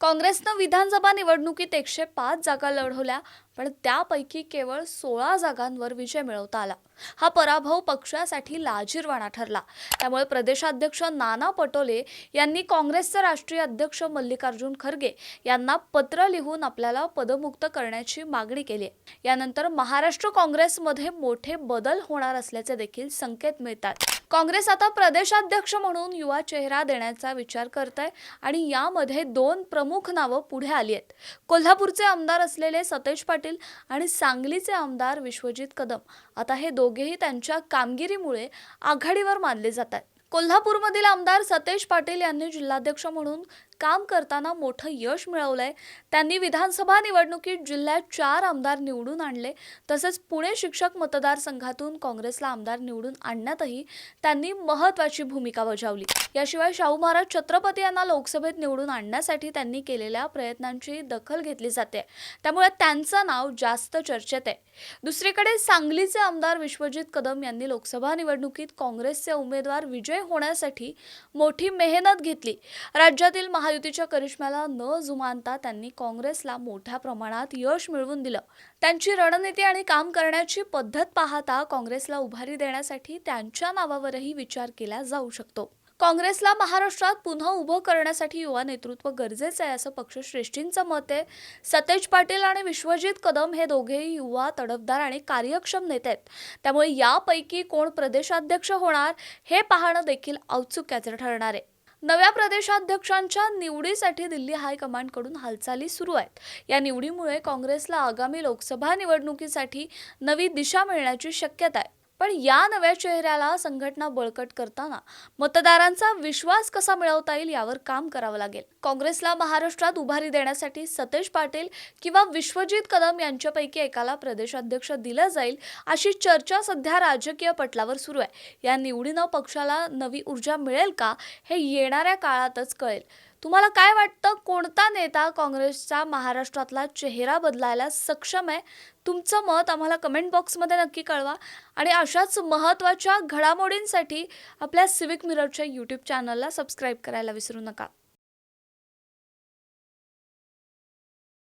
काँग्रेसनं विधानसभा निवडणुकीत एकशे पाच जागा लढवल्या. पण त्यापैकी केवळ सोळा जागांवर विजय मिळवता आला. हा पराभव पक्षासाठी लाजीरवाणा ठरला. त्यामुळे प्रदेशाध्यक्ष नाना पटोले यांनी काँग्रेसचे राष्ट्रीय अध्यक्ष मल्लिकार्जुन खरगे यांना पत्र लिहून आपल्याला पदमुक्त करण्याची मागणी केली आहे. यानंतर महाराष्ट्र काँग्रेसमध्ये मोठे बदल होणार असल्याचे देखील संकेत मिळतात. काँग्रेस आता प्रदेशाध्यक्ष म्हणून युवा चेहरा देण्याचा विचार करत आहे आणि यामध्ये दोन प्रमुख नावं पुढे आली आहेत. कोल्हापूरचे आमदार असलेले सतेज पाटील आणि सांगलीचे आमदार विश्वजित कदम. आता हे दोघेही त्यांच्या कामगिरीमुळे आघाडीवर मानले जात आहेत कोल्हापूरमधील आमदार सतेज पाटील यांनी जिल्हाध्यक्ष म्हणून काम करताना मोठं यश मिळवलंय. त्यांनी विधानसभा निवडणुकीत जिल्ह्यात चार आमदार निवडून आणले. तसेच पुणे शिक्षक मतदारसंघातून काँग्रेसला आमदार निवडून आणण्यातही त्यांनी महत्वाची भूमिका बजावली. याशिवाय शाहू महाराज छत्रपती यांना लोकसभेत निवडून आणण्यासाठी त्यांनी केलेल्या प्रयत्नांची दखल घेतली जाते. त्यामुळे त्यांचं नाव जास्त चर्चेत आहे. दुसरीकडे सांगलीचे आमदार विश्वजित कदम यांनी लोकसभा निवडणुकीत काँग्रेसचे उमेदवार विजय होण्यासाठी मोठी मेहनत घेतली. राज्यातील महायुतीच्या करिश्म्याला न जुमानता त्यांनी काँग्रेसला मोठ्या प्रमाणात यश मिळवून दिलं. त्यांची रणनीती आणि काम करण्याची पद्धत पाहता काँग्रेसला उभारी देण्यासाठी त्यांच्या नावावरही विचार केला जाऊ शकतो. काँग्रेसला महाराष्ट्रात पुन्हा उभं करण्यासाठी युवा नेतृत्व गरजेचं आहे असं पक्षश्रेष्ठींचं मत आहे. सतेज पाटील आणि विश्वजित कदम हे दोघेही युवा तडफदार आणि कार्यक्षम नेते आहेत. त्यामुळे यापैकी कोण प्रदेशाध्यक्ष होणार हे पाहणं देखील औत्सुक्याचं ठरणार आहे. नव्या प्रदेशाध्यक्षांच्या निवडीसाठी दिल्ली हायकमांडकडून हालचाली सुरू आहेत. या निवडीमुळे काँग्रेसला आगामी लोकसभा निवडणुकीसाठी नवी दिशा मिळण्याची शक्यता आहे. पण या नव्या चेहऱ्याला संघटना बळकट करताना मतदारांचा विश्वास कसा मिळवता येईल यावर काम करावं लागेल. काँग्रेसला महाराष्ट्रात उभारी देण्यासाठी सतेज पाटील किंवा विश्वजित कदम यांच्यापैकी एकाला प्रदेशाध्यक्ष दिलं जाईल अशी चर्चा सध्या राजकीय पटलावर सुरू आहे. या निवडीनं पक्षाला नवी ऊर्जा मिळेल का हे येणाऱ्या काळातच कळेल. तुम्हाला काय वाटतं कोणता नेता काँग्रेसचा महाराष्ट्रातला चेहरा बदलायला सक्षम आहे? तुमचं मत आम्हाला कमेंट बॉक्समध्ये नक्की कळवा. आणि अशाच महत्त्वाच्या घडामोडींसाठी आपल्या सिविक मिररच्या यूट्यूब चॅनलला सबस्क्राईब करायला विसरू नका.